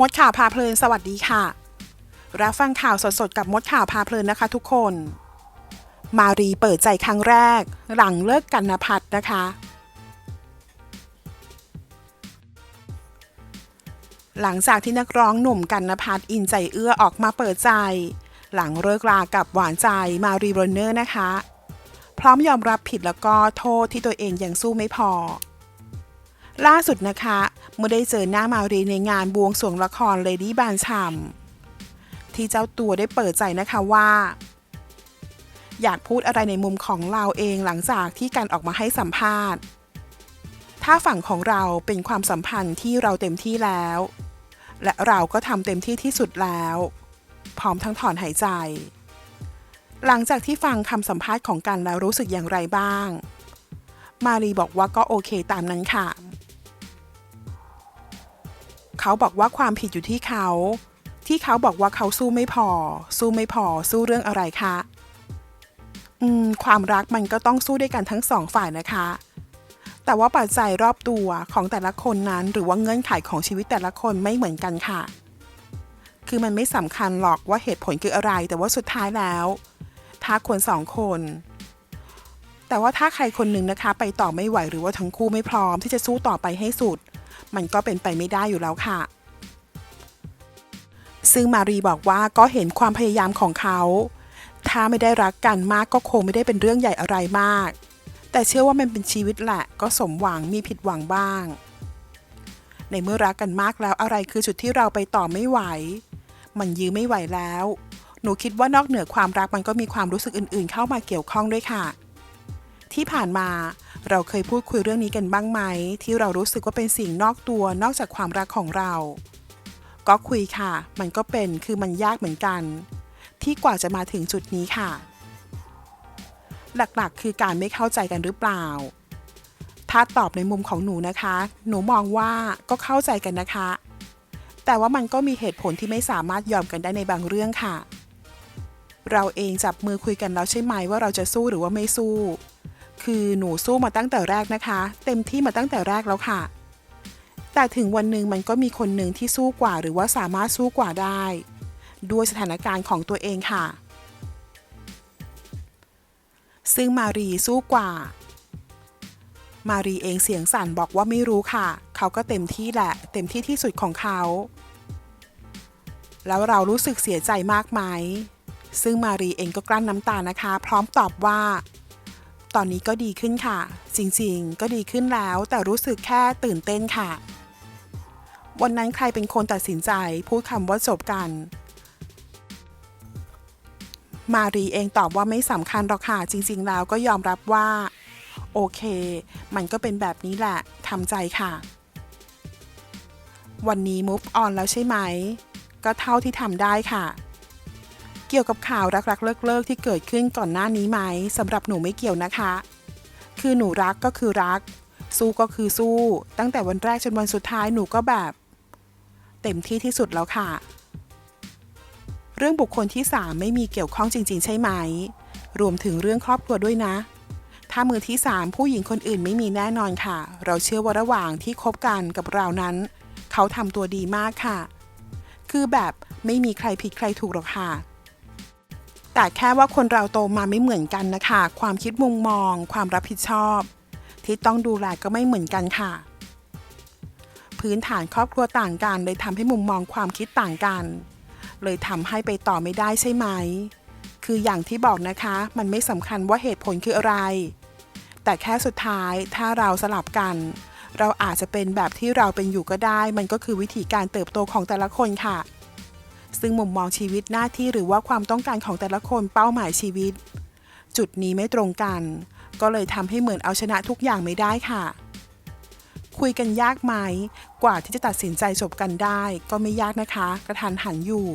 มดข่าวพาเพลินสวัสดีค่ะ รับฟังข่าวสดๆ กับมดข่าวพาเพลินนะคะทุกคน มารีเปิดใจครั้งแรก หลังเลิกกันนพัฒน์นะคะ หลังจากที่นักร้องหนุ่มกันนพัฒน์อินใจเอื้อออกมาเปิดใจ หลังเลิกลากับหวานใจมารีโรเนอร์นะคะ พร้อมยอมรับผิดแล้วก็โทษที่ตัวเองยังสู้ไม่พอ ล่าสุดนะคะ เมื่อได้เจอหน้ามารีในงานบวงสรวงละครเลดี้บานชัมที่เจ้าตัวได้เปิดใจนะคะว่า อยากพูดอะไรในมุมของเราเองหลังจากที่การออกมาให้สัมภาษณ์ ถ้าฝั่งของเราเป็นความสัมพันธ์ที่เราเต็มที่แล้ว และเราก็ทำเต็มที่ที่สุดแล้ว พร้อมทั้งถอนหายใจ หลังจากที่ฟังคำสัมภาษณ์ของกันแล้วรู้สึกอย่างไรบ้าง มารีบอกว่าก็โอเคตามนั้นค่ะ เขาบอกว่าความผิดอยู่ที่เขา ที่เขาบอกว่าเขาสู้ไม่พอ สู้ไม่พอ สู้เรื่องอะไรคะอืมความรักมันก็ต้องสู้ด้วยกันทั้งสองฝ่ายนะคะ แต่ว่าปัจจัยรอบตัวของแต่ละคนนั้น หรือว่าเงื่อนไขของชีวิตแต่ละคนไม่เหมือนกันค่ะ คือมันไม่สำคัญหรอกว่าเหตุผลคืออะไร แต่ว่าสุดท้ายแล้วถ้าคนสองคน แต่ว่าถ้าใครคนหนึ่งนะคะ ไปต่อไม่ไหวหรือว่าทั้งคู่ไม่พร้อมที่จะสู้ต่อไปให้สุด มันก็เป็นไปไม่ได้อยู่แล้วค่ะ ซึ่งมารีบอกว่าก็เห็นความพยายามของเขา ถ้าไม่ได้รักกันมากก็คงไม่ได้เป็นเรื่องใหญ่อะไรมาก แต่เชื่อว่ามันเป็นชีวิตแหละ ก็สมหวังมีผิดหวังบ้าง ในเมื่อรักกันมากแล้วอะไรคือจุดที่เราไปต่อไม่ไหว มันยื้อไม่ไหวแล้ว หนูคิดว่านอกเหนือความรักมันก็มีความรู้สึกอื่น ๆ เข้ามาเกี่ยวข้องด้วยค่ะ ที่ผ่านมา เราเคยพูดคุยเรื่องนี้กันบ้างไหม ที่เรารู้สึกว่าเป็นสิ่งนอกตัวนอกจากความรักของเรา ก็คุยค่ะ มันก็เป็นคือมันยากเหมือนกัน ที่กว่าจะมาถึงจุดนี้ค่ะ หลักๆ คือการไม่เข้าใจกันหรือเปล่า ถ้าตอบในมุมของหนูนะคะ หนูมองว่าก็เข้าใจกันนะคะ แต่ว่ามันก็มีเหตุผลที่ไม่สามารถยอมกันได้ในบางเรื่องค่ะเราเองจับมือคุยกันแล้วใช่ไหมว่าเราจะสู้หรือว่าไม่สู้ คือหนูสู้มาตั้งแต่แรกนะคะ เต็มที่มาตั้งแต่แรกแล้วค่ะ แต่ถึงวันหนึ่งมันก็มีคนหนึ่งที่สู้กว่าหรือว่าสามารถสู้กว่าได้ ด้วยสถานการณ์ของตัวเองค่ะ ซึ่งมารีสู้กว่า มารีเองเสียงสั่นบอกว่าไม่รู้ค่ะ เขาก็เต็มที่แหละ เต็มที่ที่สุดของเขา แล้วเรารู้สึกเสียใจมากไหมซึ่งมารีเองก็กลั้นน้ำตานะคะ พร้อมตอบว่า ตอนนี้ก็ดีขึ้นค่ะจริงๆก็ดีขึ้นแล้ว แต่รู้สึกแค่ตื่นเต้นค่ะ วันนั้นใครเป็นคนตัดสินใจพูดคำว่าจบกัน มารีเองตอบว่าไม่สำคัญหรอกค่ะ จริง ๆ แล้วก็ยอมรับว่า โอเค มันก็เป็นแบบนี้แหละทำใจค่ะ วันนี้ move on แล้วใช่ไหม ก็เท่าที่ทำได้ค่ะ เกี่ยวกับข่าวรักๆเลิกๆที่เกิดขึ้นก่อนหน้านี้ไหมสำหรับหนูไม่เกี่ยวนะคะ คือหนูรักก็คือรัก สู้ก็คือสู้ ตั้งแต่วันแรกจนวันสุดท้ายหนูก็แบบ เต็มที่ที่สุดแล้วค่ะ เรื่องบุคคลที่ 3 ไม่มีเกี่ยวข้องจริง ๆ ใช่ไหม รวมถึงเรื่องครอบครัวด้วยนะ ถ้ามือที่ 3 ผู้หญิงคนอื่นไม่มีแน่นอนค่ะ เราเชื่อว่าระหว่างที่คบกันกับเรานั้น เขาทำตัวดีมากค่ะ คือแบบไม่มีใครผิดใครถูกหรอกค่ะ แต่แค่ว่าคนเราโตมาไม่เหมือนกันนะคะ ความคิดมุมมอง ความรับผิดชอบ ที่ต้องดูแลก็ไม่เหมือนกันค่ะ พื้นฐานครอบครัวต่างกันเลยทำให้มุมมองความคิดต่างกัน เลยทำให้ไปต่อไม่ได้ใช่ไหม คืออย่างที่บอกนะคะ มันไม่สำคัญว่าเหตุผลคืออะไร แต่แค่สุดท้ายถ้าเราสลับกัน เราอาจจะเป็นแบบที่เราเป็นอยู่ก็ได้ มันก็คือวิธีการเติบโตของแต่ละคนค่ะ ซึ่งมุมมองชีวิตหน้าที่หรือว่าความต้องการของแต่ละคนเป้าหมายชีวิต จุดนี้ไม่ตรงกัน ก็เลยทำให้เหมือนเอาชนะทุกอย่างไม่ได้ค่ะ คุยกันยากไหม กว่าที่จะตัดสินใจจบกันได้ ก็ไม่ยากนะคะ กระทันหันอยู่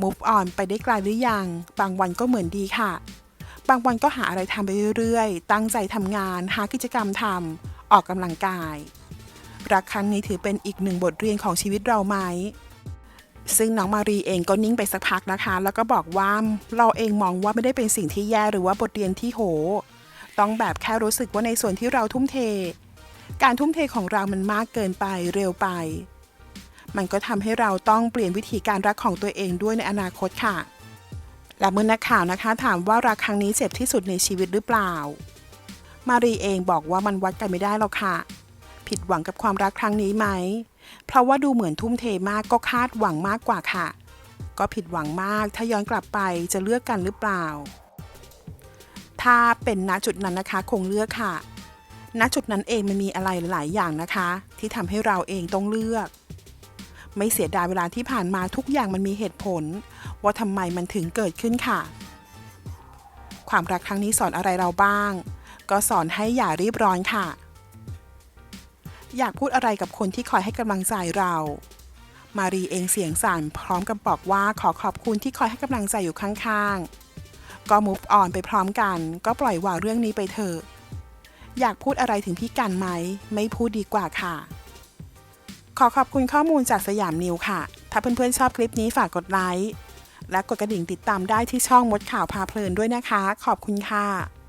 move on ไปได้ไกลหรือยัง บางวันก็เหมือนดีค่ะ บางวันก็หาอะไรทำไปเรื่อยๆ ตั้งใจทำงาน หากิจกรรมทำออกกำลังกาย รักครั้งนี้ถือเป็นอีกหนึ่งบทเรียนของชีวิตเราไหม ซึ่งน้องมารีเองก็นิ่งไปสักพักนะคะ แล้วก็บอกว่าเราเองมองว่าไม่ได้เป็นสิ่งที่แย่หรือว่าบทเรียนที่โห ต้องแบบแค่รู้สึกว่าในส่วนที่เราทุ่มเท การทุ่มเทของเรามันมากเกินไปเร็วไป มันก็ทำให้เราต้องเปลี่ยนวิธีการรักของตัวเองด้วยในอนาคตค่ะ และเมื่อนักข่าวนะคะ ถามว่ารักครั้งนี้เจ็บที่สุดในชีวิตหรือเปล่า มารีเองบอกว่ามันวัดกันไม่ได้หรอกค่ะ ผิดหวังกับความรักครั้งนี้ไหม เพราะว่าดูเหมือนทุ่มเทมากก็คาดหวังมากกว่าค่ะ ก็ผิดหวังมากถ้าย้อนกลับไปจะเลือกกันหรือเปล่า ถ้าเป็นณจุดนั้นนะคะคงเลือกค่ะ ณจุดนั้นเองมันมีอะไรหลายอย่างนะคะ ที่ทำให้เราเองต้องเลือก ไม่เสียดายเวลาที่ผ่านมาทุกอย่างมันมีเหตุผล ว่าทำไมมันถึงเกิดขึ้นค่ะ ความรักครั้งนี้สอนอะไรเราบ้าง ก็สอนให้อย่ารีบร้อนค่ะ อยากพูดอะไรกับคนที่คอยให้กำลังใจเรา มารีเองเสียงสั่นพร้อมกับบอกว่าขอขอบคุณที่คอยให้กำลังใจอยู่ข้างๆ ก็ move on ไปพร้อมกัน ก็ปล่อยวางเรื่องนี้ไปเถอะ อยากพูดอะไรถึงพี่กันไหม ไม่พูดดีกว่าค่ะ ขอขอบคุณข้อมูลจากสยามนิวค่ะ ถ้าเพื่อนๆชอบคลิปนี้ฝากกดไลค์และกดกระดิ่งติดตามได้ที่ช่องมดข่าวพาเพลินด้วยนะคะ ขอบคุณค่ะ